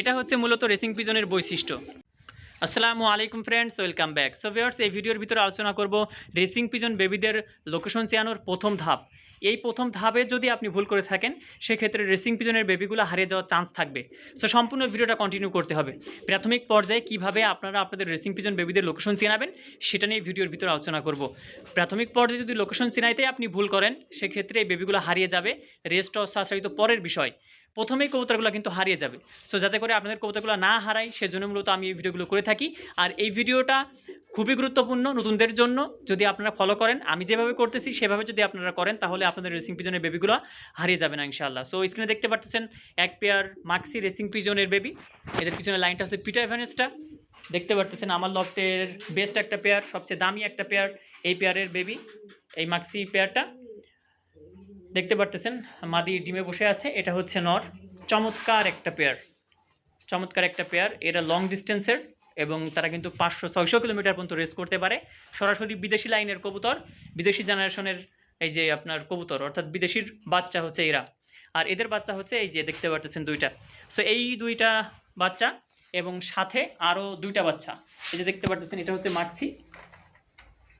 এটা হচ্ছে মূলত রেসিং পিজনের বৈশিষ্ট্য। আসসালামু আলাইকুম friends welcome back so viewers এই ভিডিওর ভিতরে আলোচনা করব রেসিং পিজন বেবিদের লোকেশন চেয়ানোর প্রথম ধাপ। এই প্রথম ধাপে যদি আপনি ভুল করে থাকেন, সেক্ষেত্রে রেসিং পিজনের বেবিগুলো হারিয়ে যাওয়ার চান্স থাকবে। সো সম্পূর্ণ ভিডিওটা কন্টিনিউ করতে হবে। প্রাথমিক পর্যায়ে কীভাবে আপনারা আপনাদের রেসিং পিজন বেবিদের লোকেশন চেনাবেন, সেটা নিয়ে ভিডিওর ভিতরে আলোচনা করব। প্রাথমিক পর্যায়ে যদি লোকেশন চেনাইতে আপনি ভুল করেন, সেক্ষেত্রে এই বেবিগুলো হারিয়ে যাবে। রেস্ট অসারিত পরের বিষয়। প্রথমেই কবুতরগুলো কিন্তু হারিয়ে যাবে। সো যাতে করে আপনাদের কবুতরগুলো না হারাই সেজন্য মূলত আমি এই ভিডিওগুলো করে থাকি। আর এই ভিডিওটা খুবই গুরুত্বপূর্ণ নতুনদের জন্য। যদি আপনারা ফলো করেন, আমি যেভাবে করতেছি, সেভাবে যদি আপনারা করেন, তাহলে আপনাদের রেসিং পিজনের বেবিগুলো হারিয়ে যাবে না, ইনশাআল্লাহ। সো স্ক্রিনে দেখতে পাচ্ছেন এক পেয়ার মাক্সি রেসিং পিজনের বেবি এদের পিছনে লাইনটা হচ্ছে পিটা এভানেসটা দেখতে পারতেছেন, আমার লফটের বেস্ট একটা পেয়ার সবচেয়ে দামি একটা পেয়ার এই পেয়ারের বেবি এই মাক্সি পেয়ারটা দেখতে পারতেছেন, মাদি ডিমে বসে আছে, এটা হচ্ছে নর। চমৎকার একটা পেয়ার চমৎকার একটা পেয়ার এরা লং ডিস্টেন্সের এবং তারা কিন্তু পাঁচশো, ছয়শো কিলোমিটার পর্যন্ত রেস করতে পারে। সরাসরি বিদেশি লাইনের কবুতর, বিদেশি জেনারেশনের এই যে আপনার কবুতর, অর্থাৎ বিদেশির বাচ্চা হচ্ছে এরা। আর এদের বাচ্চা হচ্ছে এই যে দেখতে পারতেছেন দুইটা। সো এই দুইটা বাচ্চা এবং সাথে আরও দুইটা বাচ্চা। এই যে দেখতে পারতেছেন, এটা হচ্ছে মাক্সি।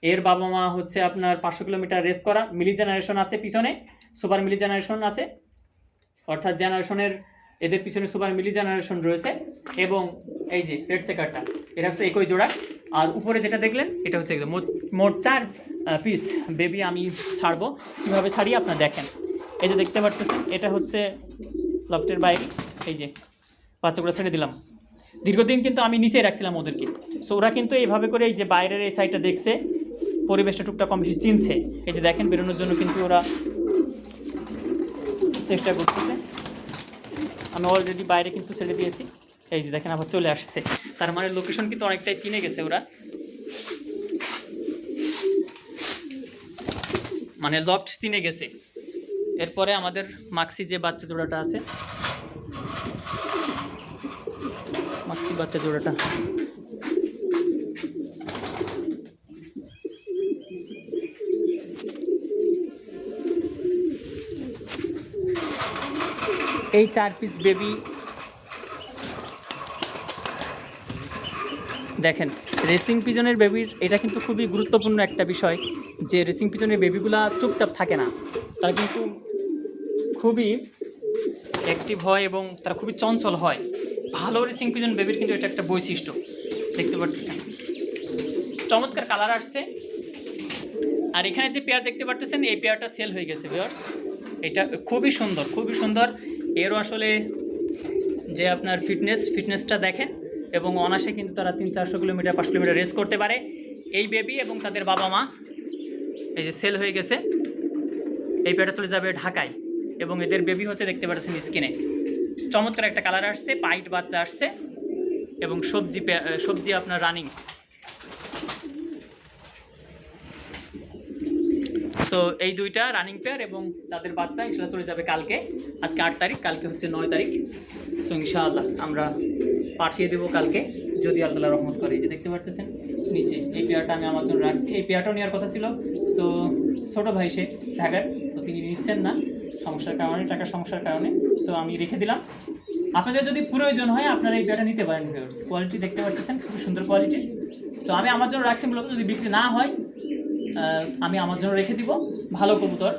এর বাবা মা হচ্ছে আপনার পাঁচশো কিলোমিটার রেস করা, মিলি জেনারেশন আছে পিছনে সুপার মিলি জেনারেশন আছে। অর্থাৎ জেনারেশনের এদের পিছনে সুপার মিলি জেনারেশন রয়েছে এবং এই যে রেড চেকারটা এটা হচ্ছে একই জোড়া। আর উপরে যেটা দেখলেন, এটা হচ্ছে মোট- মোট চার পিস বেবি আমি ছাড়বো। কীভাবে ছাড়ি আপনার দেখেন। এই যে দেখতে পারতেছেন, এটা হচ্ছে লফটের বাইরে। এই যে, বাচ্চাগুলো ছেড়ে দিলাম। দীর্ঘদিন কিন্তু আমি নিচেই রাখছিলাম ওদেরকে। সো ওরা কিন্তু এইভাবে করে এই যে বাইরের এই সাইডটা দেখছে। পরিবেশটা টুকটাক কম বেশি চিনছে। এই যে দেখেন, বেরোনোর জন্য কিন্তু ওরা চেষ্টা করতেছে। আমি অলরেডি বাইরে কিন্তু ছেড়ে দিয়েছি। এই যে দেখেন, আবার চলে আসছে। তার মানে লোকেশন কিন্তু অনেকটাই চিনে গেছে ওরা। মানে লফট চিনে গেছে। এরপরে আমাদের মাক্সি যে বাচ্চা জোড়াটা আছে, মাক্সি বাচ্চা জোড়াটা। এই চার পিস বেবি দেখেন রেসিং পিজনের বেবির এটা কিন্তু খুবই গুরুত্বপূর্ণ একটা বিষয় যে রেসিং পিজনের বেবিগুলা চুপচাপ থাকে না। তারা কিন্তু খুবই অ্যাক্টিভ হয় এবং তারা খুবই চঞ্চল হয়। ভালো রেসিং পিজন বেবির কিন্তু এটা একটা বৈশিষ্ট্য। দেখতে পারতেছেন? চমৎকার কালার আসছে। আর এখানে যে পেয়ার দেখতে পারতেছেন, এই পেয়ারটা সেল হয়ে গেছে ভিউয়ার্স এটা খুবই সুন্দর খুবই সুন্দর। এরও আসলে যে আপনার ফিটনেস ফিটনেসটা দেখেন এবং অনাসে কিন্তু তারা তিন চারশো কিলোমিটার, পাঁচশো কিলোমিটার রেস করতে পারে। এই বেবি এবং তাদের বাবা মা এই যে সেল হয়ে গেছে এই পেটা চলে যাবে ঢাকায় এবং এদের বেবি হচ্ছে দেখতে পাচ্ছেন স্কিনে চমৎকার একটা কালার আসছে পাইট বাচ্চা আসছে এবং সবজি সবজি আপনার রানিং সো এই দুইটা রানিং পেয়ার এবং তাদের বাচ্চা, ইনশাল্লাহ চলে যাবে কালকে। আজকে আট তারিখ, কালকে হচ্ছে নয় তারিখ। সো ইনশাআল্লাহ আমরা পাঠিয়ে দেবো কালকে, যদি আল্লাহ রহমত করে। যে দেখতে পারতেছেন, নিচে এই পেয়ারটা আমি আমার জন্য রাখছি। এই পেয়ারটাও নেওয়ার কথা ছিল। সো ছোটো ভাই সে ঢাকার, তো তিনি নিচ্ছেন না। সমস্যার কারণে টাকার সমস্যার কারণে। সো আমি রেখে দিলাম। আপনাদের যদি প্রয়োজন হয়, আপনারা এই পেয়ারটা নিতে পারেন ভিউয়ার্স কোয়ালিটি দেখতে পাচ্ছেন খুবই সুন্দর কোয়ালিটির সো আমি আমার জন্য রাখছি, মূলত যদি বিক্রি না হয় আমি আমার জন্য রেখে দিব। ভালো কবুতর,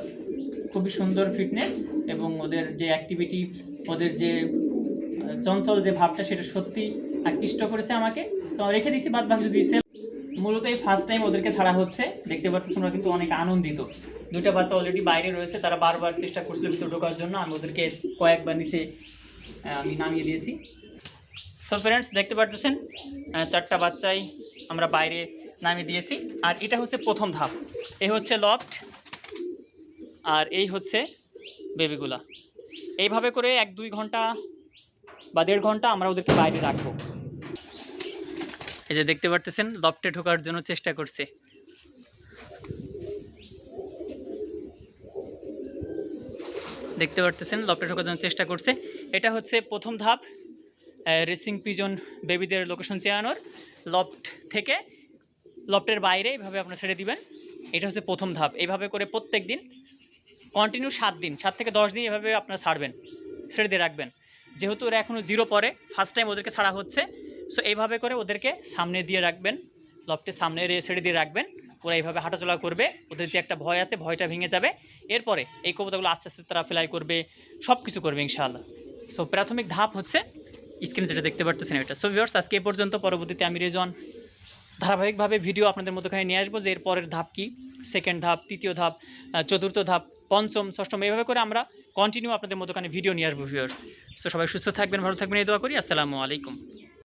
খুবই সুন্দর ফিটনেস এবং ওদের যে অ্যাক্টিভিটি ওদের যে চঞ্চল যে ভাবটা সেটা সত্যি আকৃষ্ট করেছে আমাকে। সো রেখে দিছি বাদ বাকি যদি sell- মূলত এই ফার্স্ট টাইম ওদেরকে ছাড়া হচ্ছে। দেখতে পাচ্ছি ওরা কিন্তু অনেক আনন্দিত। দুইটা বাচ্চা অলরেডি বাইরে রয়েছে, তারা বারবার চেষ্টা করছিল ভিতরে ঢোকার জন্য। আমি ওদেরকে কয়েকবার নিচে আমি নামিয়ে দিয়েছি। সো ফ্রেন্ডস দেখতে পাচ্ছেন চারটা বাচ্চাই আমরা বাইরে নামিয়ে দিয়েছি। আর এটা হচ্ছে প্রথম ধাপ। এই হচ্ছে লফট আর এই হচ্ছে বেবিগুলা এইভাবে করে এক, দুই ঘণ্টা বা দেড় ঘণ্টা আমরা ওদেরকে বাইরে রাখব। এই যে দেখতে পারতেছেন লফটে ঢোকার জন্য চেষ্টা করছে। দেখতে পারতেছেন লফটে ঢোকার জন্য চেষ্টা করছে। এটা হচ্ছে প্রথম ধাপ রেসিং পিজন বেবিদের লোকেশন চেয়ানোর লফট থেকে লফটের বাইরে এইভাবে আপনারা ছেড়ে দিবেন। এটা হচ্ছে প্রথম ধাপ। এইভাবে করে প্রত্যেক দিন কন্টিনিউ সাত দিন, সাত থেকে দশ দিন এভাবে আপনারা ছাড়বেন ছেড়ে দিয়ে রাখবেন। যেহেতু ওরা এখনও জিরো পরে ফার্স্ট টাইম ওদেরকে ছাড়া হচ্ছে সো এইভাবে করে ওদেরকে সামনে দিয়ে রাখবেন, লফটে সামনে ছেড়ে দিয়ে রাখবেন। ওরা এইভাবে হাঁটাচলা করবে, ওদের যে একটা ভয় আছে, ভয়টা ভেঙে যাবে। এরপরে এই কবিতাগুলো আস্তে আস্তে তারা ফ্লাই করবে সব কিছু করবে ইনশাআল্লাহ। সো প্রাথমিক ধাপ হচ্ছে স্ক্রিনে যেটা দেখতে পারতেছেন এটা। সো ভিউয়ার্স আজকে এ পর্যন্ত, পরবর্তীতে আমি রেজন ধারাবাহিকভাবে ভিডিও আপনাদের মধ্যখানে নিয়ে আসব যে এর পরের ধাপ কি সেকেন্ড ধাপ, তৃতীয় ধাপ চতুর্থ ধাপ, পঞ্চম, ষষ্ঠম, এইভাবে করে আমরা কন্টিনিউ আপনাদের মধ্যখানে ভিডিও নিয়ে আসব ভিউয়ার্স সো সবাই সুস্থ থাকবেন, ভালো থাকবেন, এই দোয়া করি। আসসালামু আলাইকুম।